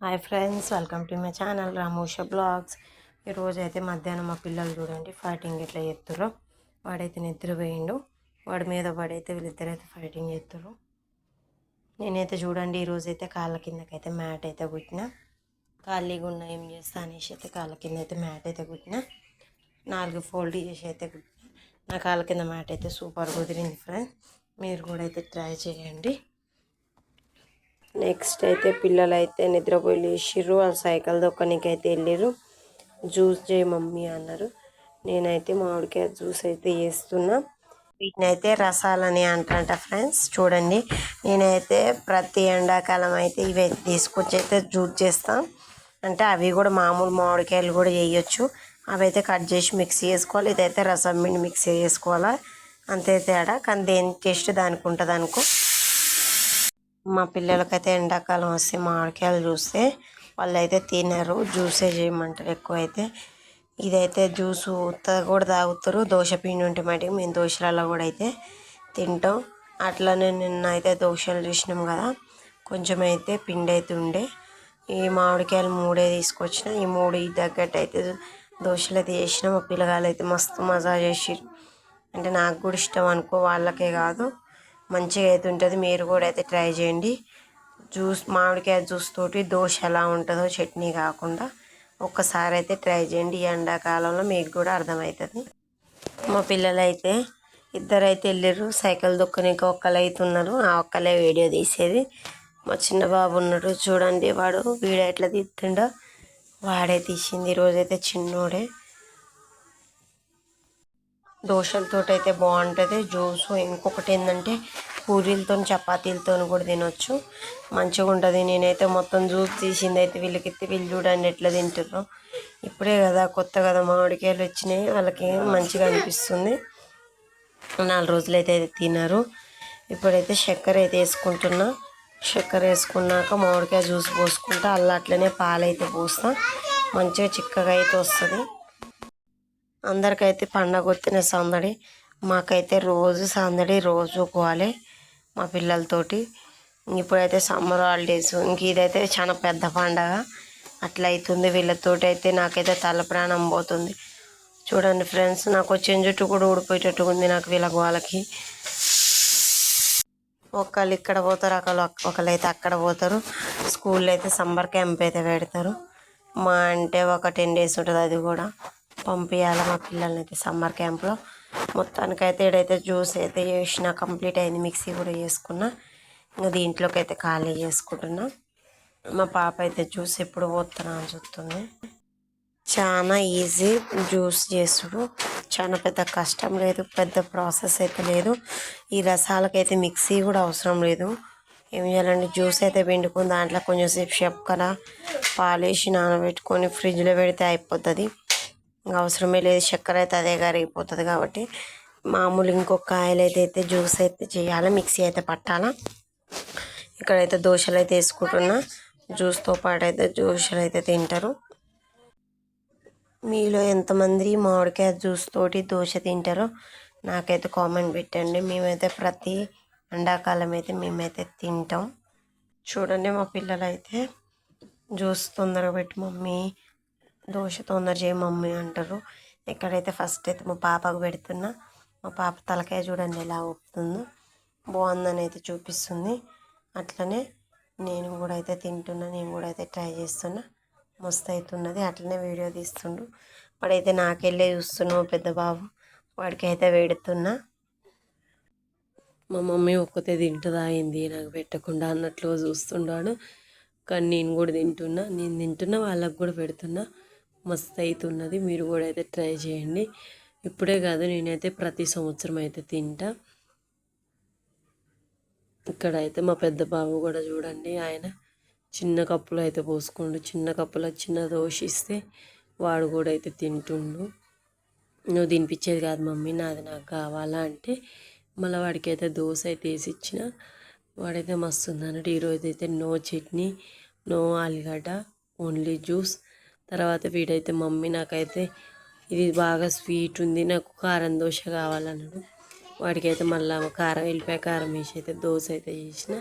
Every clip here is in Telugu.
Hi friends welcome to my channel Ramosha blogs. ఈరోజు అయితే మధ్యాహ్నం మా పిల్లలు చూడండి ఫైటింగ్ ఎట్లా చేస్తారో వాడైతే నిద్రపోయిండు వాడి మీద వాడైతే వీళ్ళిద్దరు అయితే ఫైటింగ్ చేస్తారు నేనైతే చూడండి ఈరోజు అయితే కాళ్ళ కిందకైతే మ్యాట్ అయితే కుట్టిన. ఖాళీగా ఉన్న ఏం చేస్తా అనేసి అయితే కాళ్ళ కింద అయితే మ్యాట్ అయితే కుట్టిన. నాలుగు ఫోల్డ్ చేసి అయితే కుట్టిన. నా కాళ్ళ కింద మ్యాట్ అయితే సూపర్ కుదిరింది ఫ్రెండ్స్. మీరు కూడా అయితే ట్రై చేయండి. నెక్స్ట్ అయితే పిల్లలు అయితే నిద్రపోయి లేచిర్రు. వాళ్ళు సైకిల్ దొక్కనికి అయితే వెళ్ళిర్రు. జ్యూస్ చేయి మమ్మీ అన్నారు. నేనైతే మామిడికాయ జ్యూస్ అయితే చేస్తున్నా. వీటిని అయితే రసాలని అంటారంట ఫ్రెండ్స్. చూడండి. నేనైతే ప్రతి ఎండాకాలం అయితే ఇవి తీసుకొచ్చి అయితే జ్యూస్ చేస్తాం. అంటే అవి కూడా మామూలు మామిడికాయలు కూడా చేయొచ్చు అవి అయితే కట్ చేసి మిక్సీ చేసుకోవాలి. ఇదైతే రసం పిండి మిక్సీ చేసుకోవాలా. అంతే తేడా. కానీ దేని టేస్ట్ దానికి ఉంటుంది అనుకో మా పిల్లలకైతే ఎండాకాలం వస్తే మామిడికాయలు చూస్తే వాళ్ళు అయితే తినరు జ్యూసే చేయమంటారు ఎక్కువ అయితే ఇదైతే జ్యూస్ ఉత్తగా కూడా తాగుతారు దోశ పిండి ఉంటే మటుకు మేము దోశలలో కూడా అయితే తింటాం. అట్లనే నిన్న అయితే దోశలు చూసినాం కదా కొంచెం అయితే పిండి అయితే ఉండే. ఈ మామిడికాయలు మూడే తీసుకొచ్చిన ఈ మూడు తగ్గట్టు అయితే దోశలు అయితే చేసిన మా పిల్లగాళ్ళు అయితే మస్తు మజా చేసిరు అంటే నాకు కూడా ఇష్టం అనుకో వాళ్ళకే కాదు. మంచిగా అయితే ఉంటుంది. మీరు కూడా అయితే ట్రై చేయండి. జ్యూస్ మామిడికాయ జ్యూస్ తోటి దోశ ఎలా ఉంటుందో చట్నీ కాకుండా ఒక్కసారి అయితే ట్రై చేయండి. ఎండాకాలంలో మీకు కూడా అర్థమవుతుంది. మా పిల్లలు అయితే ఇద్దరు అయితే వెళ్ళారు సైకిల్ దొక్కనికి ఒక్కలు అయితే ఉన్నారు. ఆ ఒక్కలే వీడియో తీసేది. మా చిన్న బాబు ఉన్నాడు. చూడండి వాడు వీడియో ఎట్లా తీస్తుండో. వాడే తీసింది. ఈరోజైతే చిన్నోడే. దోశలతో అయితే బాగుంటుంది. జ్యూస్ ఇంకొకటి ఏంటంటే పూరీలతో చపాతీలతో కూడా తినొచ్చు. మంచిగా ఉంటుంది. నేనైతే మొత్తం జ్యూస్ తీసింది అయితే వీళ్ళకి వీళ్ళు చూడండి ఎట్లా తింటారో ఇప్పుడే కదా కొత్త కదా మామిడికాయలు వచ్చినాయి. వాళ్ళకి మంచిగా అనిపిస్తుంది. నాలుగు రోజులు అయితే తినరు ఇప్పుడైతే చక్కెర అయితే వేసుకుంటున్నా. చక్కెర వేసుకున్నాక మామిడికాయ జ్యూస్ పోసుకుంటా. అలా అట్లనే పాలైతే పోస్తా. మంచిగా చిక్కగా అయితే వస్తుంది. అందరికైతే పండగ వచ్చిన సందడి మాకైతే రోజు సందడి రోజు పోవాలి మా పిల్లలతోటి. ఇప్పుడైతే సమ్మర్ హాలిడేస్ ఇంక ఇదైతే చాలా పెద్ద పండగ. అట్లా అవుతుంది వీళ్ళతోటి అయితే నాకైతే తల ప్రాణం పోతుంది. చూడండి ఫ్రెండ్స్ నాకు వచ్చిన జుట్టు కూడా ఊడిపోయేటట్టు ఉంది నాకు వీళ్ళ వాళ్ళకి ఒకళ్ళు ఇక్కడ పోతారు ఒకళ్ళు ఒకళ్ళు అయితే అక్కడ పోతారు. స్కూల్లో అయితే సమ్మర్ క్యాంప్ అయితే పెడతారు. మా అంటే ఒక టెన్ డేస్ ఉంటుంది అది కూడా. పంపించాలి మా పిల్లల్ని అయితే సమ్మర్ క్యాంప్లో. మొత్తానికైతే ఇడైతే జ్యూస్ అయితే చేసిన కంప్లీట్ అయింది. మిక్సీ కూడా చేసుకున్నా. ఇంకా దీంట్లోకి అయితే ఖాళీ చేసుకుంటున్నా. మా పాప అయితే జ్యూస్ ఎప్పుడు పోతున్నా అని చూస్తుంది. చాలా ఈజీ జ్యూస్ చేసుడు. చాలా పెద్ద కష్టం లేదు. పెద్ద ప్రాసెస్ అయితే లేదు. ఈ రసాలకైతే మిక్సీ కూడా అవసరం లేదు. ఏం చేయాలంటే జ్యూస్ అయితే పిండుకుని దాంట్లో కొంచెం సేపు చెప్పకన పాలేసి నానబెట్టుకొని ఫ్రిడ్జ్లో పెడితే అయిపోతుంది. ఇంకా అవసరమే లేదు చక్కెర అయితే అదే కరిగిపోతుంది కాబట్టి మామూలు ఇంకొక కాయలు అయితే అయితే జ్యూస్ అయితే చేయాలి మిక్సీ అయితే పట్టాలా. ఇక్కడైతే దోశలు అయితే వేసుకుంటున్నా జ్యూస్తో పాటు అయితే దోశలు అయితే తింటారు. మీలో ఎంతమంది మామిడికాయ జ్యూస్ తోటి దోశ తింటారో నాకైతే కామెంట్ పెట్టండి. మేమైతే ప్రతి ఎండాకాలం అయితే మేమైతే తింటాం. చూడండి మా పిల్లలు అయితే జ్యూస్ తొందరగా పెట్టి మమ్మీ దోశ తొందర చేయి మమ్మీ అంటారు. ఎక్కడైతే ఫస్ట్ అయితే మా పాపకు పెడుతున్నా మా పాప తలకాయ చూడండి ఎలా ఊపుతుందో బాగుందని అయితే చూపిస్తుంది. అట్లనే నేను కూడా అయితే తింటున్నా నేను కూడా అయితే ట్రై చేస్తున్నా. మస్తు అవుతున్నది అట్లనే వీడియో తీస్తుండు. వాడైతే నాకెళ్ళే చూస్తున్నావు పెద్ద బాబు వాడికి అయితే పెడుతున్నా. మా మమ్మీ ఒక్కతే తింటుందా అయింది నాకు పెట్టకుండా అన్నట్లు చూస్తున్నాడు కానీ నేను కూడా తింటున్నా నేను తింటున్నా వాళ్ళకు కూడా పెడుతున్నా. మస్తు అవుతున్నది మీరు కూడా అయితే ట్రై చేయండి. ఇప్పుడే కాదు నేనైతే ప్రతి సంవత్సరం అయితే తింటా. ఇక్కడ అయితే మా పెద్ద బాబు కూడా చూడండి ఆయన చిన్న కప్పులో అయితే పోసుకోండు. చిన్న కప్పులో చిన్న దోశ ఇస్తే వాడు కూడా అయితే తింటుండు. నువ్వు తినిపించేది కాదు మమ్మీ నాది నాకు కావాలా అంటే మళ్ళీ వాడికి అయితే దోశ అయితే వేసి ఇచ్చిన. వాడైతే మస్తు ఉందన్నట్టు ఈరోజు అయితే నో చట్నీ నో ఆలుగడ్డ ఓన్లీ జ్యూస్. తర్వాత వీడైతే మమ్మీ నాకైతే ఇది బాగా స్వీట్ ఉంది నాకు కారం దోశ కావాలన్నాడు. వాడికైతే మళ్ళీ కారం వెళ్ళిపోయి కారం వేసి అయితే దోశ అయితే చేసిన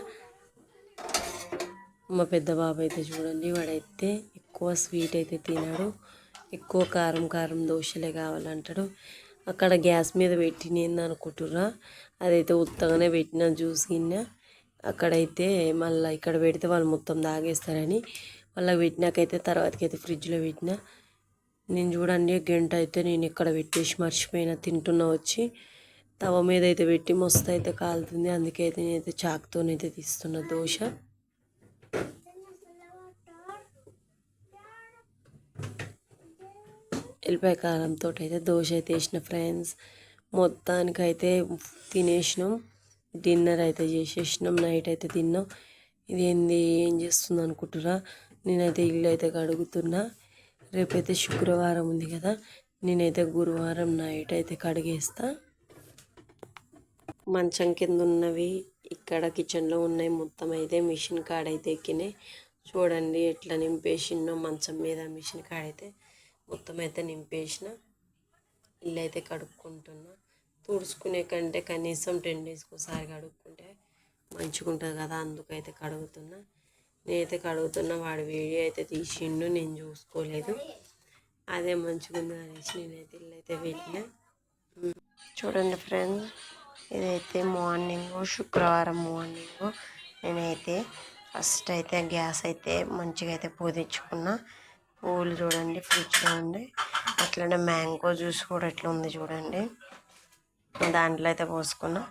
మా పెద్ద బాబు అయితే చూడండి వాడైతే ఎక్కువ స్వీట్ అయితే తినాడు. ఎక్కువ కారం కారం దోశలే కావాలంటాడు. అక్కడ గ్యాస్ మీద పెట్టినేంది అనుకుంటుర్రా అదైతే ఉత్తగానే పెట్టిన జ్యూస్ గిన్నె. అక్కడైతే మళ్ళీ ఇక్కడ పెడితే వాళ్ళు మొత్తం తాగేస్తారని మళ్ళీ పెట్టినాకైతే తర్వాతకైతే ఫ్రిడ్జ్లో పెట్టిన. నేను చూడండి గంట అయితే నేను ఇక్కడ పెట్టేసి మర్చిపోయిన తింటున్నా వచ్చి. తవ మీద అయితే పెట్టి మస్తు అయితే కాలుతుంది. అందుకే అయితే నేనైతే చాకుతోనైతే తీస్తున్నా దోశ. ఎల్లిపాయ కారంతో అయితే దోశ అయితే వేసిన ఫ్రెండ్స్. మొత్తానికైతే తినేసినాం. డిన్నర్ అయితే చేసేసినాం. నైట్ అయితే తిన్నాం. ఇది ఏంది ఏం చేస్తుంది అనుకుంటురా నేనైతే ఇల్లు అయితే కడుగుతున్నా. రేపైతే శుక్రవారం ఉంది కదా. నేనైతే గురువారం నైట్ అయితే కడిగేస్తా. మంచం కింద ఉన్నవి ఇక్కడ కిచెన్లో ఉన్నాయి. మొత్తం అయితే మిషన్ కాడైతే ఎక్కినాయి. చూడండి ఎట్లా నింపేసినో మంచం మీద మిషన్ కాడైతే మొత్తం అయితే నింపేసిన. ఇల్లు అయితే కడుక్కుంటున్నా. తుడుచుకునే కంటే కనీసం టెన్ డేస్కి ఒకసారి కడుక్కుంటే మంచిగా ఉంటుంది కదా. అందుకైతే కడుగుతున్నా. నేనైతే కడుగుతున్న వాడు వీడియో అయితే తీసిండు నేను చూసుకోలేదు. అదే మంచిగా ఉంది అనేసి నేనైతే ఇల్లు అయితే వెళ్ళిన చూడండి ఫ్రెండ్స్ ఇదైతే మార్నింగ్ శుక్రవారం మార్నింగ్ నేనైతే ఫస్ట్ అయితే గ్యాస్ అయితే మంచిగా అయితే పూదించుకున్నా. పూలు చూడండి ఫ్రిడ్జ్లో ఉంది. అట్లనే మ్యాంగో జ్యూస్ కూడా ఎట్లా ఉంది చూడండి. దాంట్లో అయితే పోసుకున్నా.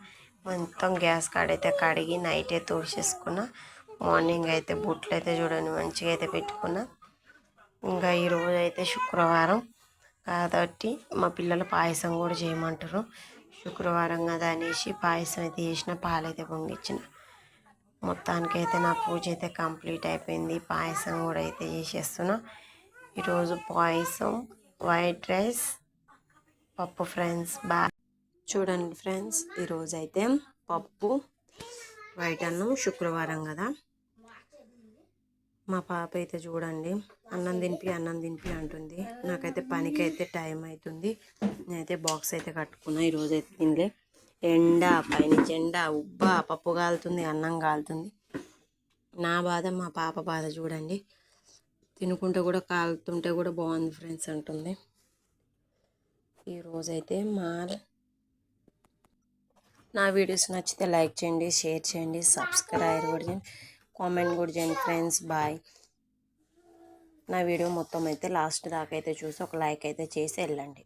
మొత్తం గ్యాస్ కాడైతే కడిగి నైట్ అయితే మార్నింగ్ అయితే బుట్లు అయితే చూడండి మంచిగా అయితే పెట్టుకున్నా. ఇంకా ఈరోజు అయితే శుక్రవారం కాబట్టి మా పిల్లలు పాయసం కూడా చేయమంటారు. శుక్రవారం కదా అనేసి పాయసం అయితే చేసిన పాలైతే పొంగిచ్చిన. మొత్తానికైతే నా పూజ అయితే కంప్లీట్ అయిపోయింది పాయసం కూడా అయితే చేసేస్తున్నా. ఈరోజు పాయసం వైట్ రైస్ పప్పు ఫ్రెండ్స్ బా చూడండి ఫ్రెండ్స్ ఈరోజు అయితే పప్పు వైట్ అన్నం శుక్రవారం కదా. మా పాప అయితే చూడండి అన్నం తినిపి అన్నం తినిపి అంటుంది. నాకైతే పనికి అయితే టైం అవుతుంది నేనైతే బాక్స్ అయితే కట్టుకున్నా ఈరోజు అయితే తినలే ఎండ పైనుంచి ఎండ ఉబ్బ పప్పు కాలుతుంది అన్నం కాలుతుంది. నా బాధ మా పాప బాధ చూడండి. తినుకుంటే కూడా కాలుతుంటే కూడా బాగుంది ఫ్రెండ్స్ అంటుంది. ఈరోజైతే మా నా వీడియోస్ నచ్చితే లైక్ చేయండి షేర్ చేయండి సబ్స్క్రైబ్ కూడా చేయండి. కామెంట్ కూడా చేయండి ఫ్రెండ్స్. బాయ్. నా వీడియో మొత్తం అయితే లాస్ట్ దాకా అయితే చూసి ఒక లైక్ అయితే చేసి వెళ్ళండి.